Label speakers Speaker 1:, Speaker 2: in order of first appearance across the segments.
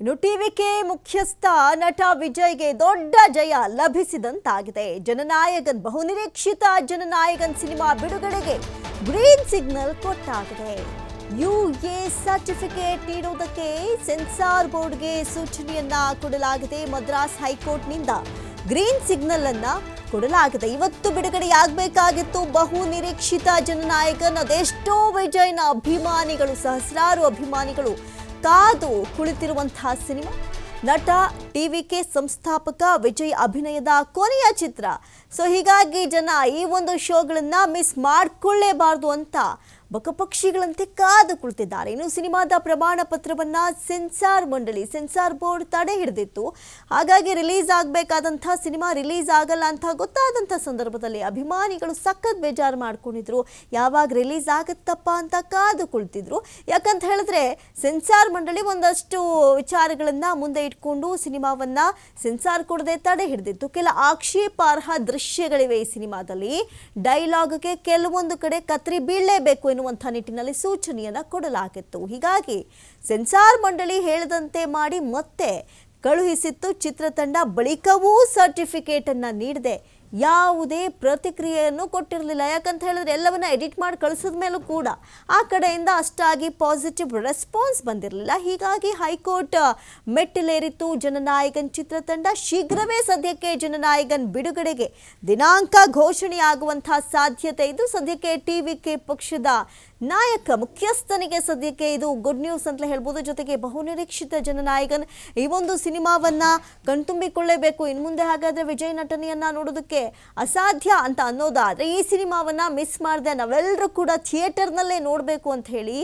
Speaker 1: ಇನ್ನು ಟಿವಿಕೆ ಮುಖ್ಯಸ್ಥ ನಟ ವಿಜಯ್ಗೆ ದೊಡ್ಡ ಜಯ ಲಭಿಸಿದಂತಾಗಿದೆ. ಜನನಾಯಕನ್, ಬಹುನಿರೀಕ್ಷಿತ ಜನನಾಯಕನ್ ಸಿನಿಮಾ ಬಿಡುಗಡೆಗೆ ಗ್ರೀನ್ ಸಿಗ್ನಲ್ ಕೊಟ್ಟಾಗಿದೆ. ಯು ಎ ಸರ್ಟಿಫಿಕೇಟ್ ನೀಡುವುದಕ್ಕೆ ಸೆನ್ಸಾರ್ ಬೋರ್ಡ್ಗೆ ಸೂಚನೆಯನ್ನ ಕೊಡಲಾಗಿದೆ. ಮದ್ರಾಸ್ ಹೈಕೋರ್ಟ್ನಿಂದ ಗ್ರೀನ್ ಸಿಗ್ನಲ್ ಅನ್ನ ಕೊಡಲಾಗಿದೆ. ಇವತ್ತು ಬಿಡುಗಡೆಯಾಗಬೇಕಾಗಿತ್ತು ಬಹು ನಿರೀಕ್ಷಿತ ಜನನಾಯಕನ್. ಅದೆಷ್ಟೋ ವಿಜಯನ ಅಭಿಮಾನಿಗಳು, ಸಹಸ್ರಾರು ಅಭಿಮಾನಿಗಳು ಕಾದು ಕುಳಿತಿರುವಂತಹ ಸಿನಿಮಾ ನಟ ಟಿವಿಕೆ ಸಂಸ್ಥಾಪಕ ವಿಜಯ್ ಅಭಿನಯದ ಕೊನೆಯ ಚಿತ್ರ. ಸೊ ಹೀಗಾಗಿ ಜನ ಈ ಒಂದು ಶೋಗಳನ್ನ ಮಿಸ್ ಮಾಡ್ಕೊಳ್ಳೇಬಾರ್ದು ಅಂತ ಬಕಪಕ್ಷಿಗಳಂತೆ ಕಾದು ಕುಳಿತಿದ್ದಾರೆ ಇನ್ನು ಸಿನಿಮಾದ ಪ್ರಮಾಣ ಪತ್ರವನ್ನ ಸೆನ್ಸಾರ್ ಮಂಡಳಿ, ಸೆನ್ಸಾರ್ ಬೋರ್ಡ್ ತಡೆ ಹಿಡಿದಿತ್ತು. ಹಾಗಾಗಿ ರಿಲೀಸ್ ಆಗಬೇಕಾದಂಥ ಸಿನಿಮಾ ರಿಲೀಸ್ ಆಗಲ್ಲ ಅಂತ ಗೊತ್ತಾದಂಥ ಸಂದರ್ಭದಲ್ಲಿ ಅಭಿಮಾನಿಗಳು ಸಖತ್ ಬೇಜಾರು ಮಾಡ್ಕೊಂಡಿದ್ರು. ಯಾವಾಗ ರಿಲೀಸ್ ಆಗುತ್ತಪ್ಪ ಅಂತ ಕಾದು ಕುಳಿತಿದ್ರು ಯಾಕಂತ ಹೇಳಿದ್ರೆ ಸೆನ್ಸಾರ್ ಮಂಡಳಿ ಒಂದಷ್ಟು ವಿಚಾರಗಳನ್ನ ಮುಂದೆ ಇಟ್ಕೊಂಡು ಸಿನಿಮಾವನ್ನ ಸೆನ್ಸಾರ್ ಕೊಡದೆ ತಡೆ ಹಿಡಿದಿತ್ತು. ಕೆಲ ಆಕ್ಷೇಪಾರ್ಹ ದೃಶ್ಯಗಳಿವೆ ಈ ಸಿನಿಮಾದಲ್ಲಿ. ಡೈಲಾಗ್ಗೆ ಕೆಲವೊಂದು ಕಡೆ ಕತ್ರಿ ಬೀಳಲೇಬೇಕು ಎನ್ನುವಂಥ ನಿಟ್ಟಿನಲ್ಲಿ ಸೂಚನೆಯನ್ನು ಕೊಡಲಾಗಿತ್ತು. ಹೀಗಾಗಿ ಸೆನ್ಸಾರ್ ಮಂಡಳಿ ಹೇಳದಂತೆ ಮಾಡಿ ಮತ್ತೆ ಕಳುಹಿಸಿತ್ತು. ಚಿತ್ರತಂಡ ಬಳಿಕವೂ ಸರ್ಟಿಫಿಕೇಟ್ ಅನ್ನ ನೀಡದೆ. ಯಾವುದೇ ಪ್ರತಿಕ್ರಿಯೆಯನ್ನು ಕೊಟ್ಟಿರಲಿಲ್ಲ. ಯಾಕಂತ ಹೇಳಿದ್ರೆ ಎಲ್ಲವನ್ನ ಎಡಿಟ್ ಮಾಡಿ ಕಳಿಸಿದ ಮೇಲೂ ಕೂಡ ಆ ಕಡೆಯಿಂದ ಅಷ್ಟಾಗಿ ಪಾಸಿಟಿವ್ ರೆಸ್ಪಾನ್ಸ್ ಬಂದಿರಲಿಲ್ಲ. ಹೀಗಾಗಿ ಹೈಕೋರ್ಟ್ ಮೆಟ್ಟಿಲೇರಿತ್ತು. ಜನನಾಯಕನ್ ಚಿತ್ರತಂಡ ಶೀಘ್ರವೇ ಸದ್ಯಕ್ಕೆ ಜನನಾಯಕನ್ ಬಿಡುಗಡೆಗೆ ದಿನಾಂಕ ಘೋಷಣೆಯಾಗುವಂತಹ ಸಾಧ್ಯತೆ ಇದು. ಸದ್ಯಕ್ಕೆ ಟಿವಿಕೆ ಪಕ್ಷದ ನಾಯಕ, ಮುಖ್ಯಸ್ಥನಿಗೆ ಸದ್ಯಕ್ಕೆ ಇದು ಗುಡ್ ನ್ಯೂಸ್ ಅಂತ ಹೇಳ್ಬೋದು. ಜೊತೆಗೆ ಬಹುನಿರೀಕ್ಷಿತ ಜನನಾಯಕನ್ ಈ ಒಂದು ಸಿನಿಮಾವನ್ನ ಕಣ್ತುಂಬಿಕೊಳ್ಳೇಬೇಕು. ಇನ್ನು ಮುಂದೆ ಹಾಗಾದ್ರೆ ವಿಜಯ್ ನಟನೆಯನ್ನ ನೋಡೋದಕ್ಕೆ ಅಸಾಧ್ಯ ಅಂತ ಅನ್ನೋದಾದರೆ ಈ ಸಿನಿಮಾವನ್ನು ಮಿಸ್ ಮಾಡಿದೆ ನಾವೆಲ್ಲರೂ ಕೂಡ ಥಿಯೇಟರ್ನಲ್ಲೇ ನೋಡಬೇಕು ಅಂತ ಹೇಳಿ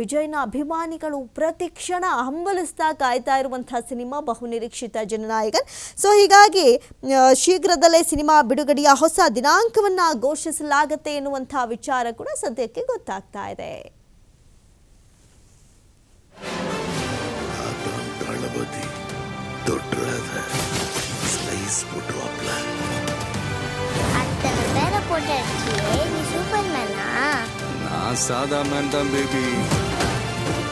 Speaker 1: ವಿಜಯ್ನ ಅಭಿಮಾನಿಗಳು ಪ್ರತಿ ಕ್ಷಣ ಹಂಬಲಿಸ್ತಾ ಕಾಯ್ತಾ ಇರುವಂಥ ಸಿನಿಮಾ ಬಹುನಿರೀಕ್ಷಿತ ಜನನಾಯಕನ್. ಸೊ ಹೀಗಾಗಿ ಶೀಘ್ರದಲ್ಲೇ ಸಿನಿಮಾ ಬಿಡುಗಡೆಯ ಹೊಸ ದಿನಾಂಕವನ್ನು ಘೋಷಿಸಲಾಗುತ್ತೆ ಎನ್ನುವಂಥ ವಿಚಾರ ಕೂಡ ಸದ್ಯಕ್ಕೆ ಗೊತ್ತಾಗ್ತಾ ಇದೆ.
Speaker 2: போட்டு அடிச்சியே நீ சூப்பர் மேனா
Speaker 3: நான் சாதா மேன் தான் பேபி.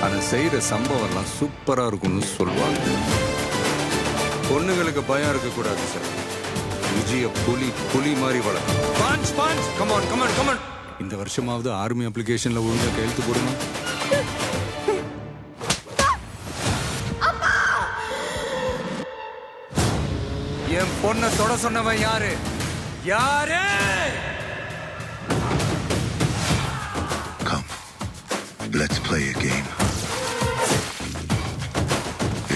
Speaker 3: அதை செய்யற சம்பவம்லாம் சூப்பரா இருக்கும்னு சொல்லுவாங்க. பொண்ணுங்களுக்கு பயம் இருக்கக்கூடாது சார். விஜய புலி புலி மாதிரி வளர்க்கும் punch punch come on come on come on இந்த வருஷமாவது ஆர்மி அப்ளிகேஷன்ல ஒழுங்கா கையெழுத்து போடுமா? என் பொண்ணை தொட சொன்னவன் யாரு? யாரு?
Speaker 4: Let's play a game.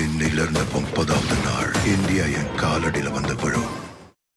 Speaker 4: இன்னிலிருந்து பொம்பதாவது நாள் இந்தியா என் காலடியில் வந்த விழும்